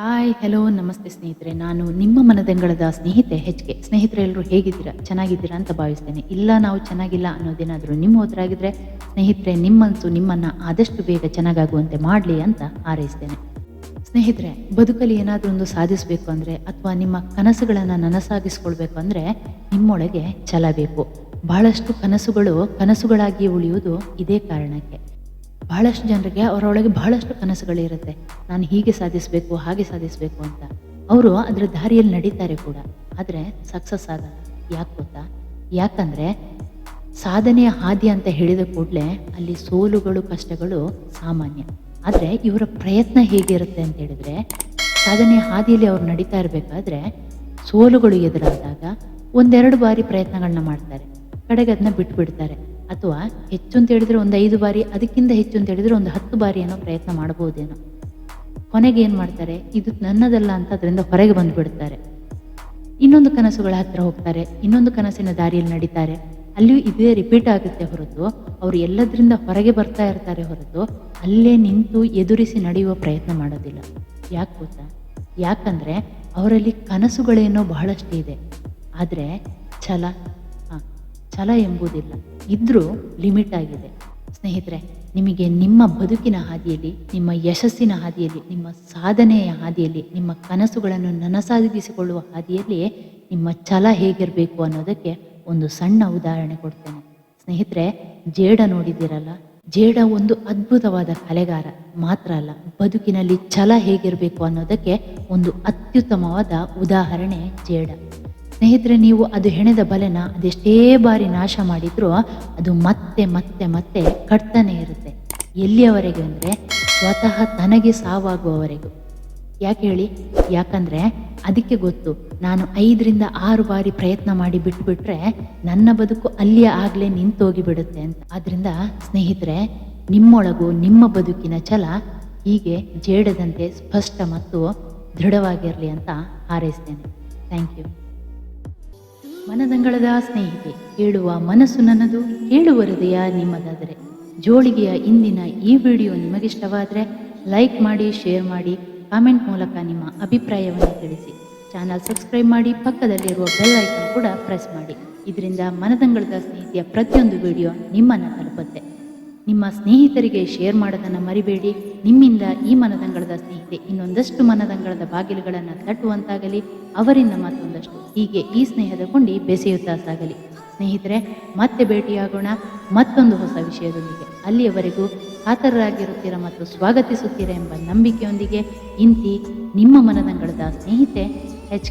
Hi hello ನಮಸ್ತೆ ಸ್ನೇಹಿತರೆ. ನಾನು ನಿಮ್ಮ ಮನದಂಗಳದ ಸ್ನೇಹಿತೆ ಹೆಚ್ ಕೆ ಸ್ನೇಹಿತರೆ ಎಲ್ಲರೂ ಹೇಗಿದ್ದೀರಾ? ಚೆನ್ನಾಗಿದ್ದೀರಾ ಅಂತ ಭಾವಿಸ್ತೇನೆ. ಇಲ್ಲ, ನಾವು ಚೆನ್ನಾಗಿಲ್ಲ ಅನ್ನೋದೇನಾದರೂ ನಿಮ್ಮ ಹೋದ್ರಾಗಿದ್ರೆ ಸ್ನೇಹಿತರೆ ನಿಮ್ಮನ್ಸು ನಿಮ್ಮನ್ನು ಆದಷ್ಟು ಬೇಗ ಚೆನ್ನಾಗಾಗುವಂತೆ ಮಾಡಲಿ ಅಂತ ಹಾರೈಸ್ತೇನೆ. ಸ್ನೇಹಿತರೆ, ಬದುಕಲ್ಲಿ ಏನಾದರೂ ಒಂದು ಸಾಧಿಸಬೇಕು ಅಂದರೆ, ಅಥವಾ ನಿಮ್ಮ ಕನಸುಗಳನ್ನು ನನಸಾಗಿಸ್ಕೊಳ್ಬೇಕು ಅಂದರೆ, ನಿಮ್ಮೊಳಗೆ ಛಲ ಬೇಕು. ಬಹಳಷ್ಟು ಕನಸುಗಳು ಕನಸುಗಳಾಗಿ ಉಳಿಯುವುದು ಇದೇ ಕಾರಣಕ್ಕೆ. ಬಹಳಷ್ಟು ಜನರಿಗೆ ಅವರೊಳಗೆ ಬಹಳಷ್ಟು ಕನಸುಗಳಿರುತ್ತೆ ನಾನು ಹೀಗೆ ಸಾಧಿಸಬೇಕು, ಹಾಗೆ ಸಾಧಿಸಬೇಕು ಅಂತ. ಅವರು ಅದರ ದಾರಿಯಲ್ಲಿ ನಡೀತಾರೆ ಕೂಡ. ಆದರೆ ಸಕ್ಸಸ್ ಆಗಲ್ಲ ಯಾಕೆ ಗೊತ್ತಾ? ಯಾಕಂದರೆ ಸಾಧನೆಯ ಹಾದಿ ಅಂತ ಹೇಳಿದ ಕೂಡಲೇ ಅಲ್ಲಿ ಸೋಲುಗಳು, ಕಷ್ಟಗಳು ಸಾಮಾನ್ಯ. ಆದರೆ ಇವರ ಪ್ರಯತ್ನ ಹೇಗಿರುತ್ತೆ ಅಂತ ಹೇಳಿದ್ರೆ, ಸಾಧನೆಯ ಹಾದಿಯಲ್ಲಿ ಅವ್ರು ನಡೀತಾ ಇರಬೇಕಾದ್ರೆ ಸೋಲುಗಳು ಎದುರಾದಾಗ ಒಂದೆರಡು ಬಾರಿ ಪ್ರಯತ್ನಗಳನ್ನ ಮಾಡ್ತಾರೆ. ಕಡೆಗೆ ಅದನ್ನ ಬಿಟ್ಬಿಡ್ತಾರೆ. ಅಥವಾ ಹೆಚ್ಚು ಅಂತ ಹೇಳಿದ್ರೆ ಒಂದು ಐದು ಬಾರಿ, ಅದಕ್ಕಿಂತ ಹೆಚ್ಚು ಅಂತ ಹೇಳಿದ್ರೆ ಒಂದು ಹತ್ತು ಬಾರಿ ಏನೋ ಪ್ರಯತ್ನ ಮಾಡ್ಬೋದೇನೋ ಕೊನೆಗೆ ಏನು ಮಾಡ್ತಾರೆ? ಇದು ನನ್ನದಲ್ಲ ಅಂತ ಅದರಿಂದ ಹೊರಗೆ ಬಂದುಬಿಡ್ತಾರೆ. ಇನ್ನೊಂದು ಕನಸುಗಳ ಹತ್ತಿರ ಹೋಗ್ತಾರೆ. ಇನ್ನೊಂದು ಕನಸಿನ ದಾರಿಯಲ್ಲಿ ನಡೀತಾರೆ. ಅಲ್ಲಿಯೂ ಇದೇ ರಿಪೀಟ್ ಆಗುತ್ತೆ ಹೊರತು, ಅವರು ಎಲ್ಲದರಿಂದ ಹೊರಗೆ ಬರ್ತಾ ಇರ್ತಾರೆ ಹೊರತು, ಅಲ್ಲೇ ನಿಂತು ಎದುರಿಸಿ ನಡೆಯುವ ಪ್ರಯತ್ನ ಮಾಡೋದಿಲ್ಲ. ಯಾಕೆ ಗೊತ್ತಾ? ಯಾಕಂದರೆ ಅವರಲ್ಲಿ ಕನಸುಗಳೇನೋ ಬಹಳಷ್ಟು ಇದೆ ಆದರೆ ಛಲ ಛಲ ಎಂಬುದಿಲ್ಲ. ಇದ್ರೂ ಲಿಮಿಟ್ ಆಗಿದೆ. ಸ್ನೇಹಿತರೆ, ನಿಮಗೆ ನಿಮ್ಮ ಬದುಕಿನ ಹಾದಿಯಲ್ಲಿ, ನಿಮ್ಮ ಯಶಸ್ಸಿನ ಹಾದಿಯಲ್ಲಿ, ನಿಮ್ಮ ಸಾಧನೆಯ ಹಾದಿಯಲ್ಲಿ, ನಿಮ್ಮ ಕನಸುಗಳನ್ನು ನನಸಾಗಿಸಿಕೊಳ್ಳುವ ಹಾದಿಯಲ್ಲಿ ನಿಮ್ಮ ಛಲ ಹೇಗಿರಬೇಕು ಅನ್ನೋದಕ್ಕೆ ಒಂದು ಸಣ್ಣ ಉದಾಹರಣೆ ಕೊಡ್ತೇನೆ. ಸ್ನೇಹಿತರೆ, ಜೇಡ ನೋಡಿದ್ದೀರಲ್ಲ? ಜೇಡ ಒಂದು ಅದ್ಭುತವಾದ ಕಲೆಗಾರ. ಮಾತ್ರ ಅಲ್ಲ, ಬದುಕಿನಲ್ಲಿ ಛಲ ಹೇಗಿರಬೇಕು ಅನ್ನೋದಕ್ಕೆ ಒಂದು ಅತ್ಯುತ್ತಮವಾದ ಉದಾಹರಣೆ ಜೇಡ. ಸ್ನೇಹಿತರೆ, ನೀವು ಅದು ಹೆಣೆದ ಬಲೆನ ಅದೆಷ್ಟೇ ಬಾರಿ ನಾಶ ಮಾಡಿದ್ರೂ ಅದು ಮತ್ತೆ ಮತ್ತೆ ಮತ್ತೆ ಕಟ್ತಾನೆ ಇರುತ್ತೆ. ಎಲ್ಲಿಯವರೆಗೆ ಅಂದರೆ ಸ್ವತಃ ತನಗೆ ಸಾವಾಗುವವರೆಗೂ. ಯಾಕೆ ಹೇಳಿ? ಯಾಕಂದರೆ ಅದಕ್ಕೆ ಗೊತ್ತು, ನಾನು ಐದರಿಂದ ಆರು ಬಾರಿ ಪ್ರಯತ್ನ ಮಾಡಿ ಬಿಟ್ಬಿಟ್ರೆ ನನ್ನ ಬದುಕು ಅಲ್ಲಿಯೇ ಆಗಲೇ ನಿಂತೋಗಿಬಿಡುತ್ತೆ ಅಂತ. ಆದ್ದರಿಂದ ಸ್ನೇಹಿತರೆ, ನಿಮ್ಮೊಳಗೂ ನಿಮ್ಮ ಬದುಕಿನ ಛಲ ಹೀಗೆ ಜೇಡದಂತೆ ಸ್ಪಷ್ಟ ಮತ್ತು ದೃಢವಾಗಿರಲಿ ಅಂತ ಹಾರೈಸ್ತೇನೆ. ಥ್ಯಾಂಕ್ ಯು ಮನದಂಗಳದ ಸ್ನೇಹಿತೆ, ಹೇಳುವ ಮನಸ್ಸು ನನ್ನದು ಹೇಳುವ ಹೃದಯ ನಿಮ್ಮದಾದರೆ. ಜೋಳಿಗೆಯ ಇಂದಿನ ಈ ವಿಡಿಯೋ ನಿಮಗಿಷ್ಟವಾದರೆ ಲೈಕ್ ಮಾಡಿ, ಶೇರ್ ಮಾಡಿ, ಕಾಮೆಂಟ್ ಮೂಲಕ ನಿಮ್ಮ ಅಭಿಪ್ರಾಯವನ್ನು ತಿಳಿಸಿ. ಚಾನಲ್ ಸಬ್ಸ್ಕ್ರೈಬ್ ಮಾಡಿ, ಪಕ್ಕದಲ್ಲಿರುವ ಬೆಲ್ ಐಕನ್ ಕೂಡ ಪ್ರೆಸ್ ಮಾಡಿ. ಇದರಿಂದ ಮನದಂಗಳದ ಸ್ನೇಹಿತೆಯ ಪ್ರತಿಯೊಂದು ವಿಡಿಯೋ ನಿಮ್ಮನ್ನು ತಲುಪುತ್ತೆ. ನಿಮ್ಮ ಸ್ನೇಹಿತರಿಗೆ ಶೇರ್ ಮಾಡೋದನ್ನು ಮರಿಬೇಡಿ. ನಿಮ್ಮಿಂದ ಈ ಮನದಂಗಳದ ಸ್ನೇಹಿತೆ ಇನ್ನೊಂದಷ್ಟು ಮನದಂಗಳದ ಬಾಗಿಲುಗಳನ್ನು ತಟ್ಟುವಂತಾಗಲಿ. ಅವರಿಂದ ಮತ್ತೊಂದಷ್ಟು ಹೀಗೆ ಈ ಸ್ನೇಹದ ಕೊಂಡಿ ಬೆಸೆಯುತ್ತಾ ಸಾಗಲಿ. ಸ್ನೇಹಿತರೆ, ಮತ್ತೆ ಭೇಟಿಯಾಗೋಣ. ಮತ್ತೊಂದು ಹೊಸ ವಿಷಯದೊಂದಿಗೆ. ಅಲ್ಲಿಯವರೆಗೂ ಕಾತರರಾಗಿರುತ್ತೀರಾ ಮತ್ತು ಸ್ವಾಗತಿಸುತ್ತೀರಾ ಎಂಬ ನಂಬಿಕೆಯೊಂದಿಗೆ ಇಂತಿ ನಿಮ್ಮ ಮನದಂಗಳದ ಸ್ನೇಹಿತೆ ಎಚ್